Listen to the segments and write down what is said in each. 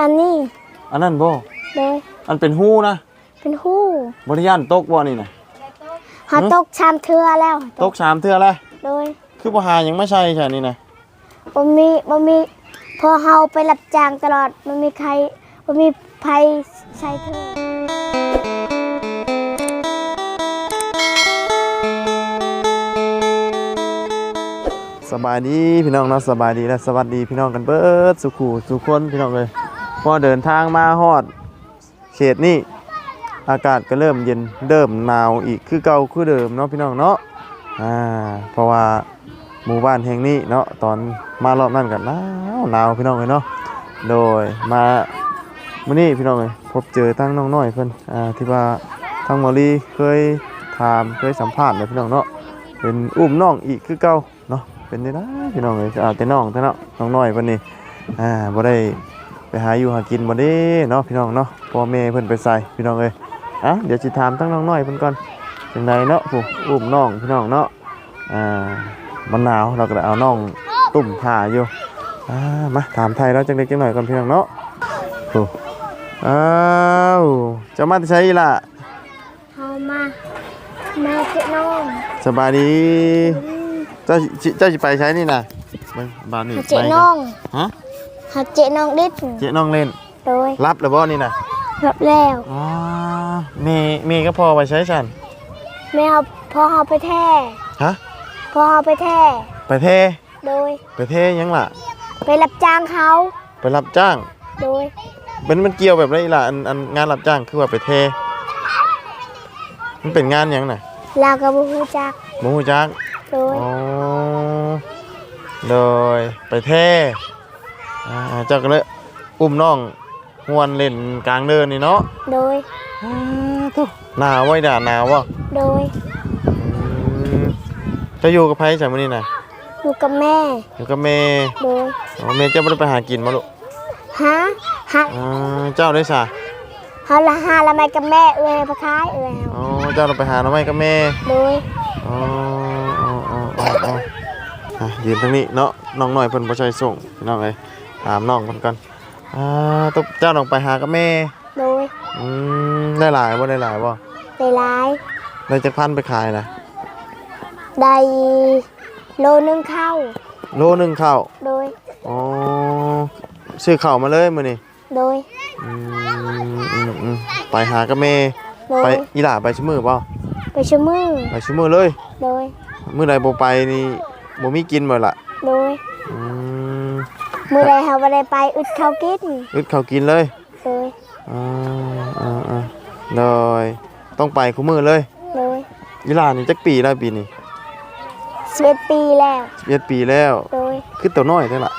อันนี้อันนั้นบ่โดยอันเป็นหูนะเป็นหู้บริยานตกบ่นี่นะหาตกชามเทือแล้วตกสามเทื่อแล้วโดยคือบ่หาหยังไม่ใช่ใช่นี่นะบ่มีบ่มีพอเฮาไปรับจ้างตลอดบ่มีใครบ่มีไผใช้เทือสบายดีพี่น้องเนาะสบายดีและสวัสดีพี่น้องกันเบิดสุขูสุขคนพี่น้องเลย พอเดินทางมาฮอด เขตนี้อากาศก็เริ่มเย็นเริ่มหนาวอีกคือเก่าคือเดิมเนาะพี่น้องเนาะอ่าเพราะว่าหมู่บ้านแห่งนี้เนาะตอนมารอบนั้นกันหนาวหนาวพี่น้องเลยเนาะโดยมามื้อนี้พี่น้องเลยพบเจอทั้งน้องน้อยเพิ่นอ่าที่ว่าทั้งมอลีเคยถามเคยสัมภาษณ์เลยพี่น้องเนาะเป็นอุ้มน้องอีกคือเก่าเนาะเป็นได้นะพี่น้องเลยเอาแต่น้องแต่เนาะน้องน้อยเพิ่นนี่อ่าบ่ได้ หาอยู่หากินบ่เด้เนาะพี่น้องเนาะพ่อแม่เพิ่นไปใส่พี่น้องเอ้ยอะเดี๋ยวสิถามทั้งน้องน้อยเพิ่นก่อนจังไดเนาะผู้อุ้มน้องพี่น้องเนาะอ่ามันหนาวเราก็เลยเอาน้องตุ่มผ้าอยู่อ่ามาถามไทยแล้วจังได๋จังหน่อยก่อนพี่น้องเนาะผู้อ้าวเจะมาที่ไสอีล่ะเฮามาแม่เจ้าน้องสบายดีเจ้าสิเจ้าสิไปใช้นี่น่ะเบิ่งบ้านนี่หาเจ้าน้องฮะ หาเจ้าน้องดิดเจ๊น้องเล่น โดยรับแล้วบ่นี่น่ะรับแล้วอ๋อเมเมก็พอไปใช้ฉันแม่เฮาพอเฮาไปแท้ฮะพอเฮาไปแท้ไปเทโดย ไปเทยังล่ะ ไปรับจ้างเขาไปรับจ้าง โดย เป็นมันเกี่ยวแบบไรล่ะอันอันงานรับจ้างคือว่าไปเท มันเป็นงานหยังน่ะลาวก็บ่ฮู้จักหมูจักโดย อ๋อโดยไปเท อ่าเจ้าก็เลยอุ้มน้องหวนเล่นกลางเดินนี่เนาะโดย อ่าตุ๊หนาวไว้ด่าหนาววะโดยอืมจะอยู่กับไผใช่มื้อนี้น่ะอยู่กับแม่ อยู่กับเมย์โดยอ๋อเมย์เจ้าบ่ได้ไปหากินมาลูกฮะฮะอ่าเจ้าได้ซะเฮาละหาละไมกับแม่เอ้ยไปขายเอ้ยอ๋อเจ้าเราไปหาหน่อไม้กับแม่ โดยอ๋ออ๋ออ๋ออ๋ออ๋ออะยืนทางนี้เนาะน้องหน่อยเพิ่นบ่ใช่ส่งพี่น้องเอ้ย ถามน้องเพิ่นก่อนอ่าตุ๊กเจ้าต้องไปหากับแม่ โดยอืมได้หลายบ่ได้หลายบ่ได้หลายได้จักพันไปขายนะได้โลนึงเข้า โลหนึงข้าวโดย อ๋อซื้อข้าวมาเลยมื้อนี้โดย อืมอืมอืมไปหากับแม่ โดไปย อีหล่าไปชั่วมือเปล่าไปชั่วมือไปชั่วมือเลย โดย มื้อใดบ่ไปนี่บ่มีกินบ่ล่ะ โดยอื มมือใดเฮาบ่ได้ไปอึดข้าวกินอึดข้าวกินเลยโดยอ่าอ่าอ่าเลยต้องไปคู่มือเลยโดยยีหลานี่จักปีแล้วปีนี้11ปีแล้วเอ็ดปีแล้วโดยคือตัวน้อยได้อละ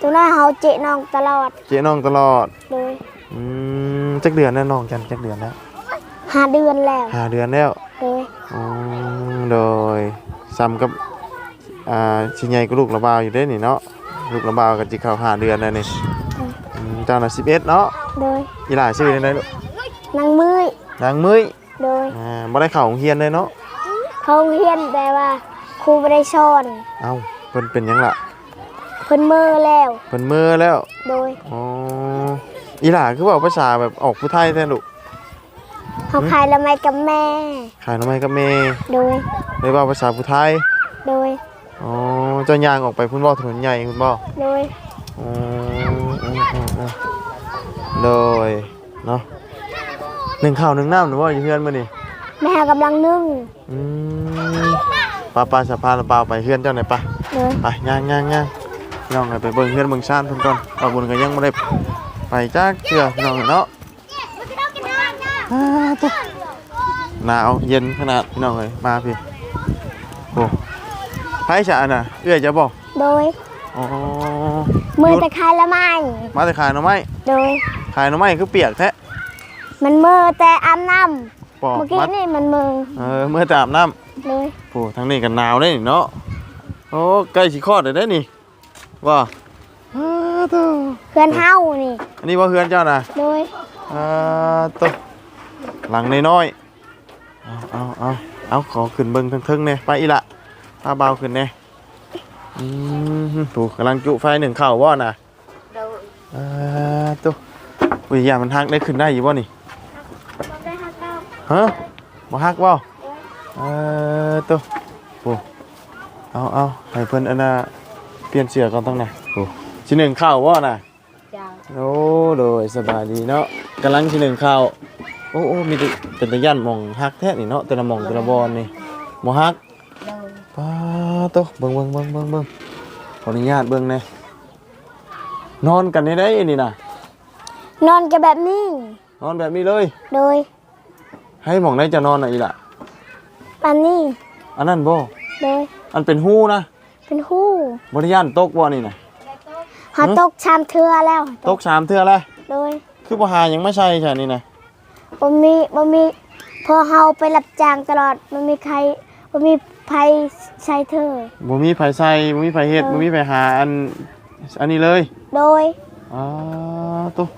ตัวน้อยเฮาเจ๊น้องตลอด เจ๊น้องตลอดโดยอืมจักเดือนแล้วน้องกันจักเดือนแล้วห้าเดือนแล้วห้าเดือนแล้วโดยอืมโดยซ้ำกับอ่าชิใหญ่ก็ลูกระบาวอยู่ได้นี่เนาะ ลูกระบาวกับจิเข้าห้าเดือนแล้วนี่อืมเจ้าน่ะสิบเอ็ดเนาะโดยยีหลาชื่อได้ลูกนางมือยนางมื้ยโดยอ่าบ่ได้เข้าโรงเรียนเลยเนาะเขาเฮียนแต่ว่าครูบ่ได้สอนเอ้าเพิ่นเป็นหยังล่ะเพิ่นมือแล้ว เพิ่นมือแล้ว โดยอ๋ออีหล่าคือบอกภาษาแบบออกผู้ไทยแท้ลูกเขาขายละไมกับแม่ ขายหน้ำไม้กับเมย์โดยเลยว่าภาษาผู้ไทย โดยอ๋อ เจ้ายางออกไปพุ่นบ่ถนนใหญ่คุณบ่โดยอ๋ออืมอืมอืมโดยเนาะหนึ่งข้าวหนึ่งน้ำหรือว่าอยู่เพื่อนมื้อนี่แม่กำลังนึ่งอืมปลาปลาสะพานละปลาไปเพื่อนเจ้าไหนอยปะ โดยไปย่างย่างย่างพี่น้องไปเบิ่งเพื่อนเบิ่งชาติเพิ่นก่อนเอาบุญก็ยังบ่ได้ไปจักเทื่อพี่น้องเนาะอ่าตุ๊หนาวเย็นขนาดพี่น้องเลยมาพี่โอ้ ไพ่ฉะน่ะเอื้อยจะบอกโดย อ๋อมือตะขายละไมมาแต่ขายหน่อไม้โดย ขายหน่อไม้คือเปียกแท้มันมือแต่อาบน้ปอำกเมื่อกี้มัดนี่มันมือเออเมื่อแต่อาบน้โดยำโอ้ทางนี้กันหนาวได้นี่เนาะ โอ้ใกล้สิคลอดเลยได้นี่ว่าอ้าตัวเพื่อนเฮานี่ อันนี้ว่าเฮือนเจ้าน่ะโดยอ่าตัวหลังน้อยๆเอาเอาเอาเอาขอขึ้นเบิ่งเทิงๆเนี่ยไปอีละ พาเบาขึ้นเนี่ยอืมถูกกำลังจุไฟหนึ่งเข่าว่าน่ะโดยอ่าตัวอุ้ยยามันฮักได้ขึ้นได้อยู่บ่นี่ได้ฮักเก้าฮะบ่ฮักบ่เออตัวโอ้เอาเอาให้เพิ่นอันน่ะเปลี่ยนเสื้อก่อนต้องน่ะโอ้สิหนึ่งข้าวบ่น่ะเจ้าโอ้โดยสบายดีเนาะกำลังสิหนึ่งข้าวโอ้โอ้มีแต่เป็นตะย่านหมองฮักแท้นี่เนาะแต่ละหมองแต่ละบอนนี่บ่ฮักเลยป้าโตเบิ่งเบิ่งเบิ่งเบิ่งเบิ่งขออนุญาตเบิ่งแหน่นอนกันได้ได้นี่น่ะนอนกันแบบนี้ นอนแบบนี้เลย โดย ให้หมองได้จะนอนน่ะอีล่ะปันนี้อันนั้นบ่โดย อันเป็นหู้นะเป็นหู้บ่ได้ย่านตกบ่นี่น่ะหาตกชามเทือแล้ว ตกสามเทื่อแล้วโดยคือบ่หาหยังมาใช่ใช่นี่น่ะบ่มีบ่มีพอเฮาไปรับจ้างตลอดมันมีใคร บ่มีไผใช้เธอ บ่มีไผใส่บ่มีไผเฮ็ดเออบ่มีไผหาอันอันนี้เลยโดยอ๋อตก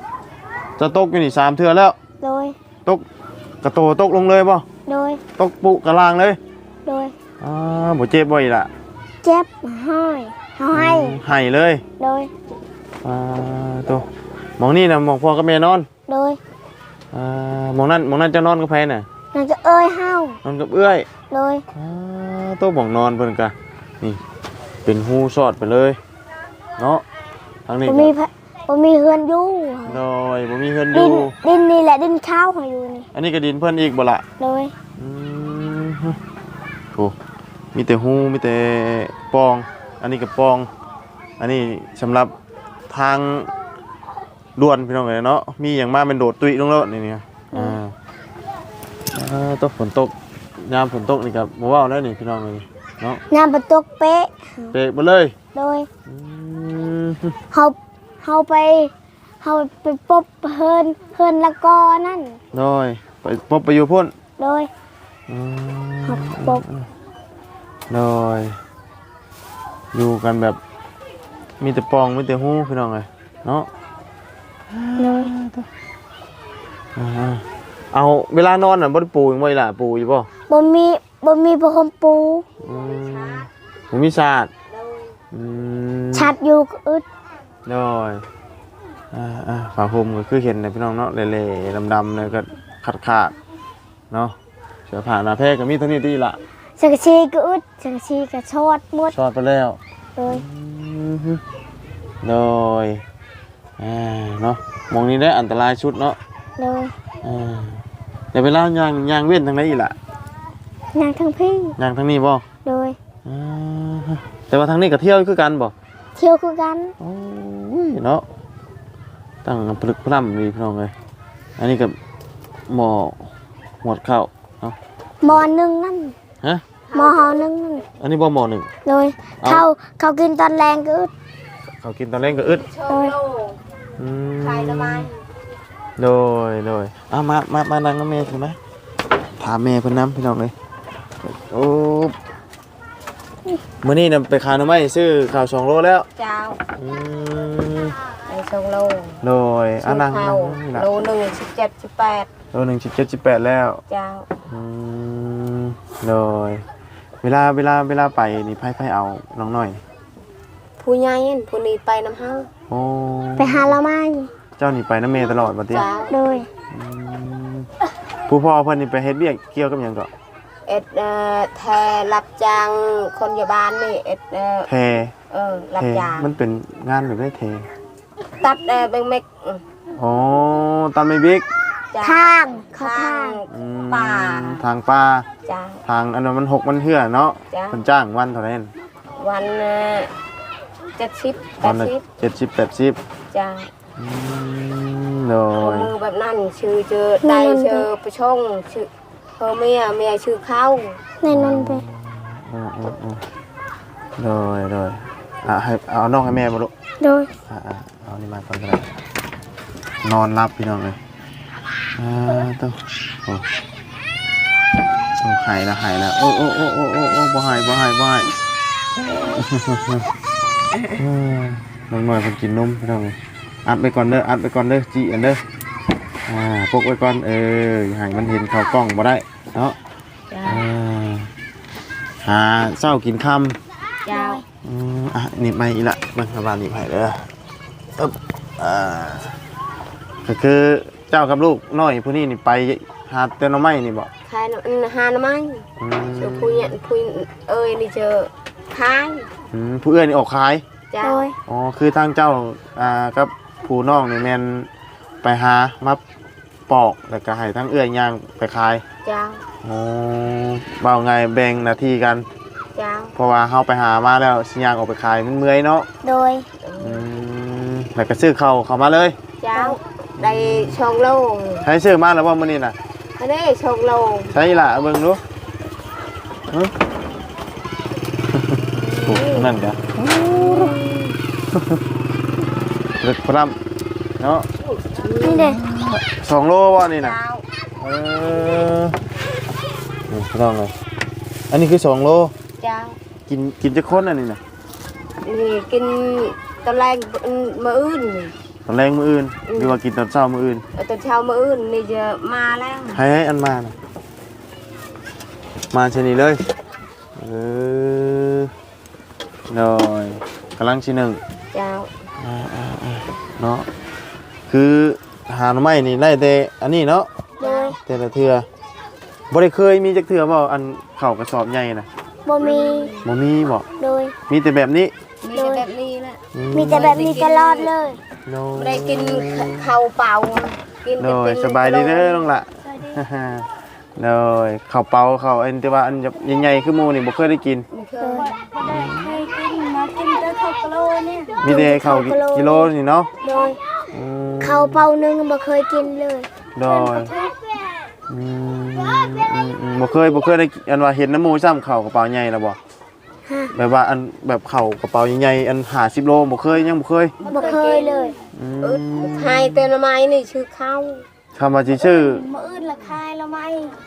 จะตกอยู่นี่สามเทื่อแล้ว โดย ตกกระโตตกลงเลยบ่โดย ตกปุกระลางเลยโดย อ่าบ่เจ็บบ่อีล่ะเจ็บห้อยเฮาให้อืมให้เลยโดย อ่าตัวหมองนี่น่ะหมองพ่อกับแม่นอนโดยอ่าหมองนั้นหมองนั้นจะนอนกับไผน่ะ นั่นก็เอ้ยเฮานอนกับเอื้อย โดยอ่าตัวหมองนอนเพิ่นกะนี่เป็นหูสอดไปเลย เนาะทางนี้บ่ก็มีไผบ่มีเฮือนอยู่โดยบ่มีเพิ่นอดิยู่ นดินนี่แหละดินข้าวของอยู่นี่อันนี้ก็ดินเพิ่นอีกบ่ล่ะโดยอืมโอ้มีแต่หูมีแต่ปอง อันนี้ก็ปอง อันนี้สำหรับทางด่วนพี่น้องเอ้ยเนาะมีอย่างมากเป็นโดดตุยลงแล้วนี่เนี่ยอ่าอ่าตกฝนตก ยามฝนตกนี่ครับบ่เว้าแล้วนี่พี่น้องเอ้ยเนาะน้ำประตกเป๊ะ เปกบ่เลยโดยอืมเฮาเฮาไปเฮาไปปบเฮินเฮินละกอนั่น โดยไปพบไปอยู่พุ่นโดยอืเฮามปบโดยอยู่กันแบบมีแต่ปองมีแต่หูพี่น้องเอ้ยเนาะโดยอ่าเอาเวลานอนน่ะบ่ได้ปูยังบ่อีหล่ะปูอยู่บ่ บ่มีบ่มีผ้าห่มปูอืมบ่มีศาสตร์อืมชัดอยู่ก็อึดโดยอ่าอ่าฝาห่มก็คือเห็นนะพี่น้องเนาะเละๆดำๆเลยก็ขาดๆเนาะเสื้อผ้าหน้าแพรก็มีเท่านี้ติล่ะสังกะชีก็อึดสังกะชีก็ชอดหมดชอดไปแล้วโดยอืมฮึโดยอ่าเนาะหมองนี้ได้อันตรายชุดเนาะโดยอ่าเดี๋ยวเวลาย่างย่างเว้นทางไหนอีกล่ะ นางทั้งพี่ย่างทางนี้บ่โดย อ่าฮะแต่ว่าทางนี้ก็เที่ยวคือกันบ่เที่ยวคือกัน โอ้ยเนาะตั้งพลึกพล่ำดีพี่น้องเลยอันนี้กับหมอหมวดข้าวเนาะหมอหนึงนั่นฮะหมอเฮาหนึงนั่นอันนี้บ่หมอหนึ่ง โดย เอาเขาเขากินตอนแรงก็อึดเขากินตอนเล่นก็อึดโดยอืมใครละไมโดยโดยอะมามามานั่งน้ำเมย์ถูกไหมถามแม่เพิ่นน้ำพี่น้องเลย โอ้มื้อนี้นำไปขายหน่อไม้ซื้อข้าวสองโลแล้วเจ้าอืมในทรงโลโดยอะนั่งข้านั่วงนี่ล่ะโลหนึ่งสิบเจ็ดสิบแปดโลหนึ่งสิบเจ็ดสิบแปดแล้วเจ้าอืมโดยเวลาเวลาเวลาไปนี่ไพ่ไพ่เอาน้องหน่อย ผู้ใหญ่นั่นผู้นี้ไปน้ำเฮาโอ้ไปหาละไม้เจ้านี่ไปน้ำเมตลอดบัดนี้เจ้าโดยอืมผู้พ่อเพิ่นนี่ไปเฮ็ดเวียกเกี่ยวกับหยังก็ เอ็ดเอ่อแทรับจ้างคนอยาบ้านนี่เอ็ดเอ่อเทเออรับเทจ้างมันเป็นงานแบบได้เทตัดเอ่อเบงเม็กอืมอ๋อตามไม่บิ๊กเจ้าทางเขาทาทาง ง อืมป่า ทางป่าเจ้า ทางอันนั้นมันหกมันเหื่อเนาะจ้ะเพิ่นจ้างวันเท่านั้นวันเจ็ดสิบแปวันดละสิบเจ็ดสิบแปดสิบเจ้าอืมโดเอายมือแบบนั้นชื่อเจอไตเชื่อประชงชื่อ เธอเมียเมียชื่อเข้าในนั้นไปอืมอืมอืมโดยโดยอะให้เอาน้องให้แม่มาลูกโดยอะอะเอานี่มาก่อนก็ได้นอนรับพี่น้องเลยอ่าต้องโอ้โอ้หายแล้วหายแล้วโอ้โอ้โอ้โอ้โอ้โอ้บ่หายบ่หายบ่หายเออน้องหน่อยเพิ่นกินนมพี่น้องเลยอัดไปก่อนเด้ออัดไปก่อนเด้อจีอันเด้อ อ่าปกไว้ก่อนเอออย่าให้มันเห็นเข้ากล้องบ่ได้เนาะเจ้าอ่าหาเช้ากินค่ำ เจ้าอืมอะหนี่ไม่อีละมันกระบาลหนี่ไผ่เด้อตึ๊บอ่าก็คือเจ้ากับลูกน้อยผู้นี้นี่ไปหาแต่หน่อไม้นี่บ่ขายน้ำหาน้ำมันอืมเจอผู้ใหญ่ผู้เอ้ยนี่เจอขายอืมผู้เอื้อนี่ออกขายเจ้าโดยอ๋อคือทางเจ้าอ่ากับผู้น้องนี่แม่นไปหามา ปอกแล้วก็ให้ทั้งเอื้อย่างไปขายเจ้าอ๋อเบาไงแบ่งหน้าที่กัน เจ้าเพราะว่าเฮาไปหามาแล้วสิย่างออกไปขายมันเมื่อยเนาะโดยอืมแล้วก็ซื้อเข้าวเข้ามาเลยเจ้าได้ชองโลงใช้ซื้อมาแล้วบ่มื้อนี้น่ะ อันนี้ชองโลงใช่ล่ะเบิ่งดูหึ โอ้นั่นกะเล็กพร่ำเนาะนี่เด้ สองโลบ่นี่น่ะเจ้าเออนี่พี่น้องเลยอันนี้คือสองโลเจ้ากินกินจะคนอันนี้น่ะนี่กินตอนแรกมื้ออื่นตอนแรงมื้ออื่นหรือว่ากินตอนเช้ามื้ออื่นตอนเช้ามื้ออื่นนี่จะมาแล้วให้ให้อันมาน่ะมาเช่นนี้เลยเออหน่อยกำลังชิ้นหนึ่งเจ้าอ่าอ่าอ่าเนาะคือ หาหน่อไม้นี่ได้แต่อันนี้เนาะโดยแต่ละเทือบ่ได้เคยมีจักเทือบ่อันเข้ากระสอบใหญ่น่ะบ่มี บ่มีบ่โดย มีแต่แบบนี้มีแต่แบบนี้แหละอืมีแต่แบบนี้ตลอดเลย โนไม่ได้กินข้าวเปล่ากินโดแต่ยตีนสบายดีเด้อน้องละโดยข้าวเปาข้าวอันที่ว่าอันใหญ่ๆคือหมู่นี่บ่เคยได้กินไม่เคโดยยเคยกินมากินแต่ข้าวกะโลเนี่ยมีแต่ข้าวกิโลนี่เนาะโดย อืมข้าวเปล่านึงบ่เคยกินเลยโดยอืมอืมอืมบ่เคยบ่เคยได้กินอันว่าเห็นน้ำหมูซ้ำข้าวกระเป๋าใหญ่แล้วบ่ฮะแบบว่าอันแบบข้าวกระเป๋าใหญ่ๆอัน50โลบ่เคยยังบ่เคยบ่เคยเลยอืเออมไทยแต่ละไม้นี่ชื่อข้าวคำว่าสิชื่อมื้ออื่นละคายละไหม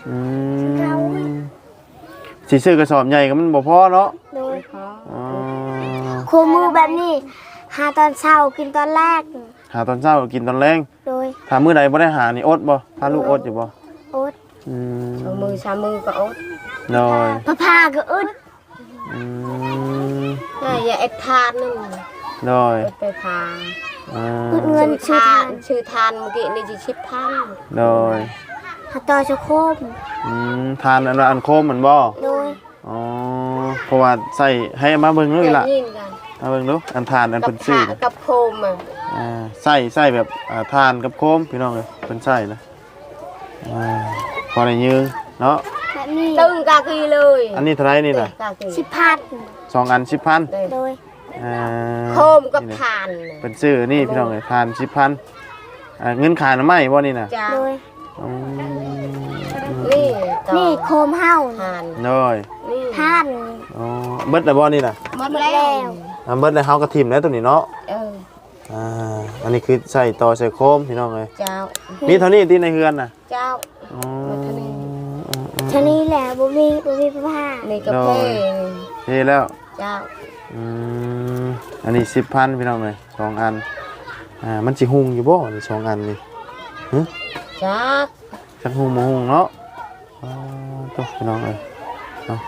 อืข้าวมสิชื่อกระสอบใหญ่ก็มันบ่พอเนาะโดยอ๋อคู่มือแบบนี้ หาตอนเช้ากินตอนแรก หาตอนเช้ากินตอนแรงโดยถ้ามื้อใดบ่ได้หานี่อดบ่พาลูกอดอยู่บ่โอ๊ตอืมเอามือชามือก็อดน้อยพระพาก็อึดอืมน่าอย่าเอ็ดทานนึงน้อยเอ็ดไปพาอ่าอึดเงินชื่ชื่ออทาทานนชื่อทานเมื่อกี้นี่จะชิบพันน้อยหาตอชะโคมอืมทานอันว่าอันโคมมันบ่โดยอ๋อเพราะว่าใส่ให้มาเบิ่งดูอีกล่ะยินกันมาเบิ่งดูอันทานอันกัเพิ่บนซื้อขาน่ะกับโคมอะ อ่าใส่ใส่แบบอ่าทานกับโคมพี่น้องเอ้ยเพิ่นใส่นะอ่าพอได้ยืงเนาะแบบนี้ตึงกากีเลยอันนี้เท่าไหร่นี่น่ะกากีสิพัดสองอัน10,000โดยอ่าโคมกับนี่นะทานเป็นซื้อนี่พี่น้องเอ้ยทาน10,000อ่าเงินขายหน่อไม้บ่นี่น่ะจ้าโดยอืมนี่ต่อนี่โคมเฮาทานน้อยนี่ท่านอ๋อเบิดแล้วบ่นี่น่ะหมดแล้ว อ่าเบิดแล้วเฮาก็ทิ่มแล้วตัวนี้เนาะเอออ่า อันนี้คือใส่ต่อใส่โคมพี่น้องเลยเจ้า มีเท่านี้ที่ในเฮือนน่ะเจ้าอ๋อหมดเท่านี้อืมอืมชนี้แหละบ่มีบ่มีพระพานี่กาแฟเท่แล้วเจ้า อืมอันนี้สิบพันพี่น้องเลยสองอันอ่ามันสิหุงอยู่บ่นี่สองอันนี่จ้าจักหุงบ่หุงเนาะอ๋อตัวพี่น้องเลยเนาะ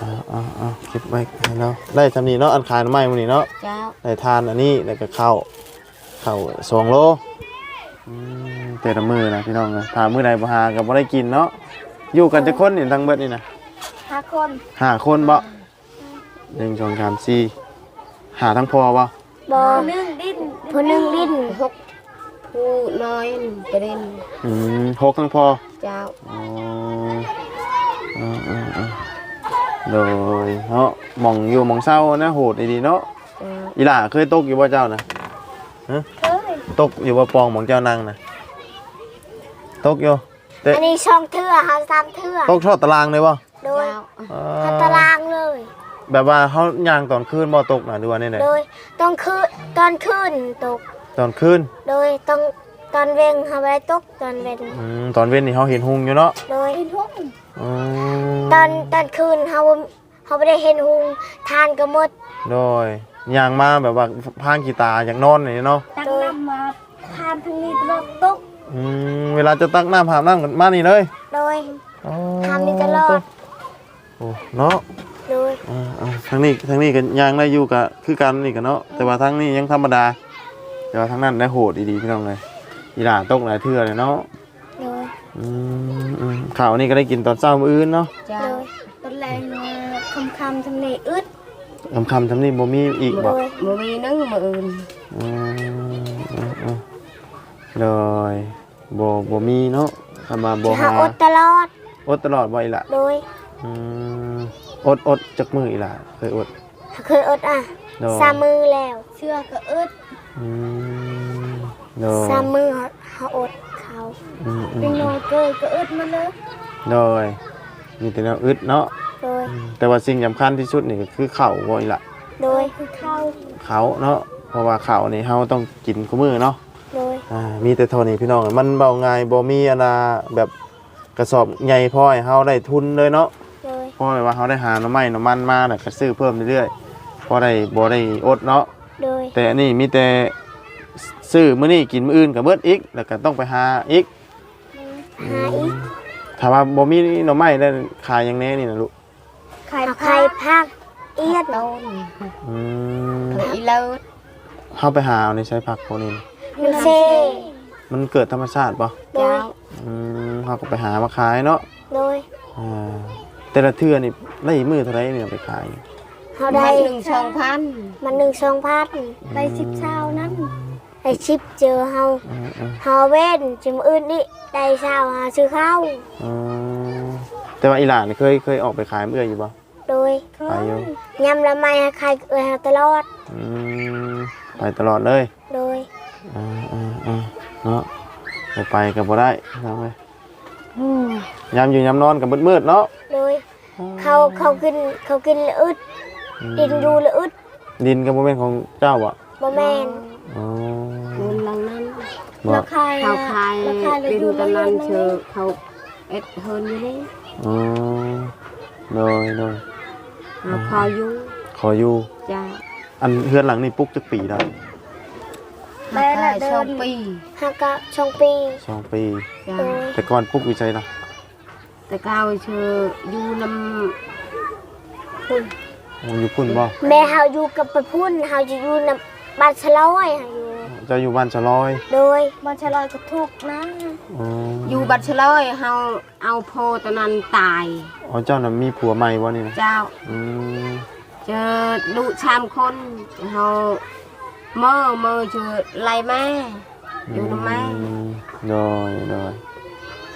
อ่าอ่าอ่าเก็บไว้ให้เราได้ทำนี้เนาะอันขายหน่อไม้มื้อนี้เนาะเจ้า ได้ทานอันนี้แล้วก็ข้าว ข้าวสองโลอืมแต่ละมือนะพี่น้องนะถ้ามือใดบ่หาก็บ่ได้กินเนาะอยู่กันจะคนนี่ทั้งเบิดนี่นะห้าคนห้าคนบ่หนึ่งสองสามสี่หาทั้งพอบ่บ่นึงดิ้นผู้หนึงดิ้นหกผู้น้อยกระเด็นอืมหกทั้งพอเจ้าอ๋ออ่าอ่าอ่าโดยเนาะหมองอยู่หมองเศร้านะโหดดีๆเนาะเจ้าอีหล่าเคยตกอยู่บ่เจ้านะ ฮะเอ้ยตกอยู่บ่ปองหมองเจ้านั่งนะตกอยู่แต่อันนี้ช่องเทื่อหาสามเทื่อตกชอดตารางเลยบ่โดยเจ้าอ่าหาตารางเลย แบบว่าเขาย่างตอนคืนบ่ตกนะดูว่านี่แหละโดยต้องคืนตอนคืนตก ตอนคืนโดยต้องตอนเวงทำอะไรตกตอนเวงอืมตอนเว้นนี่เขาเห็นหุงอยู่เนาะโดยอืมตอนตอนคืนเขาเขาไม่ได้เห็นหุงทานก็หมดโดย ย่างมาแบบว่าพางกีตาอยากนอนนี่เนาะตั้งน้ำมาทานทางนี้ตลอดตกอืมเวลาจะตักน้ำหามน้ำกันมานี่เลยโดยอ๋อทำนี่ตลอดโอ้เนาะโดยอ่าอ่าทางนี้ทางนี้กันย่างได้อยู่กับคือกันนี่กันเนาะแต่ว่าทางนี้ยังธรรมดา แต่ว่าทางนั้นได้โหดดีๆพี่น้องเลยอีหล่าตกหลายเทื่อเลยเนาะโดยอืมอืมข้าวนี่ก็ได้กินตอนเช้ามื้ออื่นเนาะเจ้าโดยตอนแรกคำคำทำเลอึด คำคำทำนี่บ่มีอีกบ่โดยบ่มีนึงมื้ออื่นอืมอืมอืมเลยบ่บ่มีเนาะคำว่าบ่หาหาอดตลอดอดตลอดบ่อีหล่ะโดยอืมอดอดจักมื้ออีหล่ะเคยอดเคยอดอะโดยสามมือแล้วเชื่อก็อึดอืมโดยสามมือหาอดเขาอืมอืมเป็นโนเกยก็อึดมาเลยโดยมีแต่แนวอึดเนาะ โดย แต่ว่าสิ่งสำคัญที่สุดนี่ก็คือข้าวบ่อีหล่ะโดยคือเข้าเขาเนาะเพราะว่าข้าวนี่เฮาต้องกินคู่มื้อเนาะโดย อ่ามีแต่เท่านี้พี่น้องมันเบาง่ายบ่มีอันน่ะแบบกระสอบใหญ่พอให้เฮาได้ทุนเลยเนาะ โดย เพราะว่าเฮาได้หาหน่อไม้หน่อมันมาแล้วก็ซื้อเพิ่มเรื่อยๆพอได้บ่ได้อดเนาะโดย แต่อันนี้มีแต่ซื้อมื้อนี้กินมื้ออื่นก็เบิดอีกแล้วก็ต้องไปหาอีกหาอีกถ้าว่าบ่มีหน่อไม้ได้ขายหยังแน่นี่นะลูก ไข่ไข่พักเอียดต้นอืมเคยอีเลิศเฮาไปหาเอาในใช้ผักพวกนี้ มันเซมันเกิดธรรมชาติบ่โดเจ้ายอืมเฮาก็ไปหามาขายเนาะโดยอ่าแต่ละเทื่อนี่ได้มื้อเท่าไหร่นี่เอาไปขาย เขาได้ได้หนึ่งสองพันมันหนึ่งสองพันได้สิบเช้านั้นได้ชิปเจอเฮาอืมอืมเฮาเว้นจิมอื่นนี่ได้เช้าหาซื้อข้าวอืม แต่ว่าอีหลานเคยเคยออกไปขายเมื่ออยู่บ่โดยไปอยู่ยำละไมให้ใครเอ่ยหาตลอดอืมไปตลอดเลยโดยอ่าอ่าอ่าเนาะไปไปกับบ่ได้น้องเอ้ยยามอยู่ยามนอนกับมืดๆเนาะโดยเขาเขากินเขากินละอึดอืมดินดูละอึดดินกับบ่แม่นของเจ้าบ่บ่แม่นอ๋อเงินหลังนั้นบ่ราคาเขาขายราคาเลยดินอยู่ตอนนั้นใเชื่อเขาเอ็ดเฮินอยู่นี่ อ๋อโดยโดยเอาพออยู่ขออยู่ จ้าอันเฮือนหลังนี่ปลุกจักปีแล้วหาได้สองปีหากะชองปีสองปี จ้าโดยแต่ก่อนปลุกอยู่ไสล่ะแต่ก้าวเชื่ออยู่นำคุณอ๋ออยู่พุ่นบ่แม่เฮาอยู่กับปะพุ่นเฮาจะอยู่นำบ้านชะลอยเฮาอยู่ เจ้าอยู่บ้านชะลอยโดยบ้านชะลอยก็ทุกข์นะอ๋ออยู่บัดเชลอยเฮาเอาโพตอนนั้นตาย อ๋อเจ้าน่ะมีผัวใหม่บ่นี่นะเจ้าอืมเจอลูกชามคนเฮาเมื่อเมื่อเจอไล่แม่ อยู่นำแม่อืมโดยโดย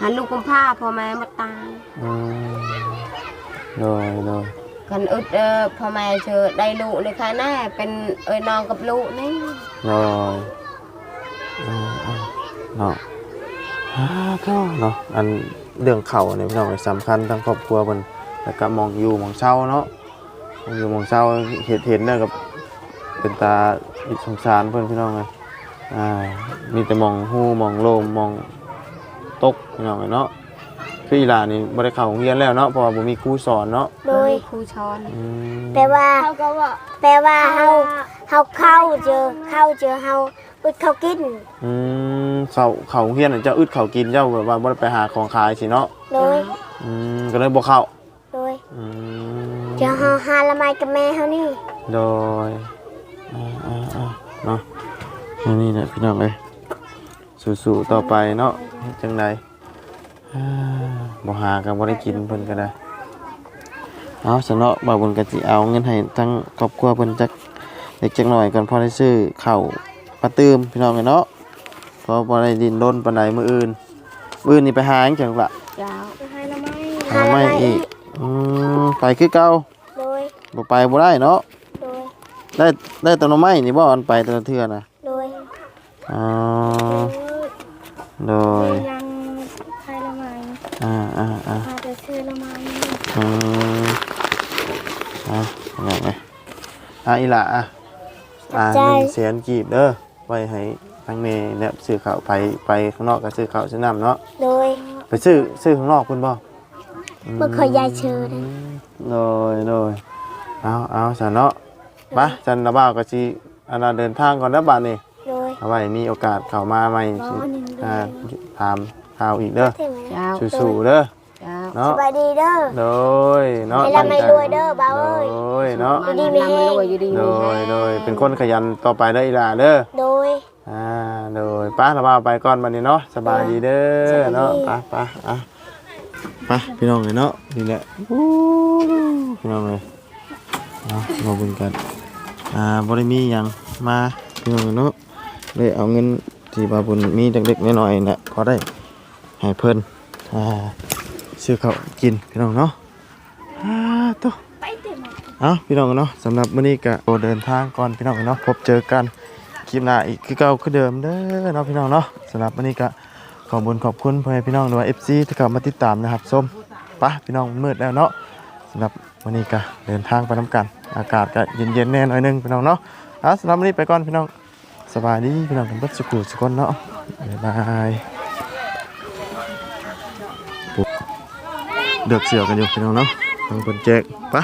หันลูกกุมผ้าพ่อแม่มาตายอืมโดยโดยกันอึดเออพ่อแม่เจอได้ลูกในค่ายแน่เป็นเอ้ยน้องกับลูกนี่โดยอืมอืม เนาะฮ่าก็เนาะอันเรื่องเข่าเนี่ยพี่น้องสำคัญทั้งครอบครัวเพิ่นแล้วก็มองอยู่มองเช่าเนาะมองอยู่มองเช่าเห็นเห็นเนี่ยกับเป็นตาอิสงสารเพิ่นพี่น้องไงอ่ามีแต่มองหูมองโลมมองตกพี่น้องเนาะคืออีหลานนี่บ่ได้เข้าโรงเรียนแล้วเนาะเพราะว่าบ่มีครูสอนเนาะโดยครูช้อนอืมแปลว่าแปลว่าเฮาเฮาเข้าเจอเข้าเจอเฮา อึดเขากิน อืมเขาเขาเฮียนน่ะเจ้าอึดเขากินเจ้าแบบว่าบ่ได้ไปหาของขายสิเนาะโดย อืมก็เลยบ่เข้าโดยอืมเจอเฮาหาละไมกับแม่เฮานี่ โดยอ่าอ่าอ่าเนาะอันนี่แหละพี่น้องเอ้ยสู้ๆต่อไปเนาะเฮ็ดจังไดอ่าบ่หาก็บ่ได้กินเพิ่นก็ได้เอาซะเนาะบ่าวบุญก็สิเอาเงินให้ทั้งครอบครัวเพิ่นจักเล็กจักหน่อยก่อนพอได้ซื้อข้าว ปลาตื้มพี่น้องเอ้ยเนาะเพราะบ่ได้ดินรนปานใดมื้ออื่นมื้ออื่นนี่ไปหาหยังจังล่ะเจ้าหาไม่อีกอืมไปคือเก่าโดยบ่ไปบ่ได้เนาะโดยได้ได้แตัวหน่อไม้นี่บ่อันไปแต่ละเทื่อนะโดยอ๋อโดยยังใครละไมอ่าอ่าอ่าพาจะซื้อละไมอืมอะอย่างไงอะอีหล่ะอะอ่าหนึ่งแสนกีบเด้อ ไว้ให้ทั้งเมย์เนี่ยซื้อข้าวไปไปข้างนอกก็ซื้อข้าวซื้อน้ำเนาะโดยไปซื้อซื้อข้างนอกคุณบ่เมื่อเคยยายเชิญโดยโดยเอาเอาสันเนาะไปจันระบ่าวก็สิอันน่ะเดินทางก่อนนะบัดนี้โดยเอาไว้มีโอกาสเข้ามาใหม่สิอ๋อนี่อ่าถามข่าวอีกเด้อเท่ไหมเจ้าสู้ๆเด้อ เจ้าเนาะสบายดีเด้อโดยเนาะให้ร่ำให้รวยเด้อบ่าวเอ้ยโดยเนาะมันดีไม่รวยอยู่ดีโดมียแฮงโดยเป็นคนขยันต่อไปเด้ออีหล่าเด้อโดย อ่าโดยป้าเรามาไปก่อนบัดนี้เนาะสบายดีเด้สอบายดีเนาะไป้าป้าอะไปพี่น้องเลยเนาะนี่แหละอู้พี่น้องเลยเนาะมาเบุญกันอ่าบ่ได้มีหยังมาพี่น้องเอ้ยเนาะเลยเอาเงินที่บาบุญมีเล็กๆน้อยๆน่ะพอได้ให้เพิ่นอ่า ซื้อข้าวกินพี่น้องเนาะอ่าโตเอาพี่น้องเนาะสำหรับมื้อนี้ก็โอเดินทางก่อนพี่น้องเนาะพบเจอกันคลิปหน้าอีกคือเก่าคือเดิมเด้อเนาะพี่น้องเนาะสำหรับมื้อนี้ก็ขอบคุญขอบคุณพ่อแม่พี่น้องด้วย FC ที่เข้ามาติดตามนะครับส้มปะพี่น้องมืดแล้วเนาะสำหรับวันนี้ก็เดินทางไปน้ำกัน อากาศก็เย็นๆแน่หน่อยหนึงพี่น้องเนาะเอาสำหรับวันนี้ไปก่อนพี่น้องสบายดีพี่น้องกันเบิดสุขุสุขคนเนาะบ๊ายบายปุ๊บ เดือกเสี่ยวกันอยู่พี่น้องเนาะทางคนแจกปะ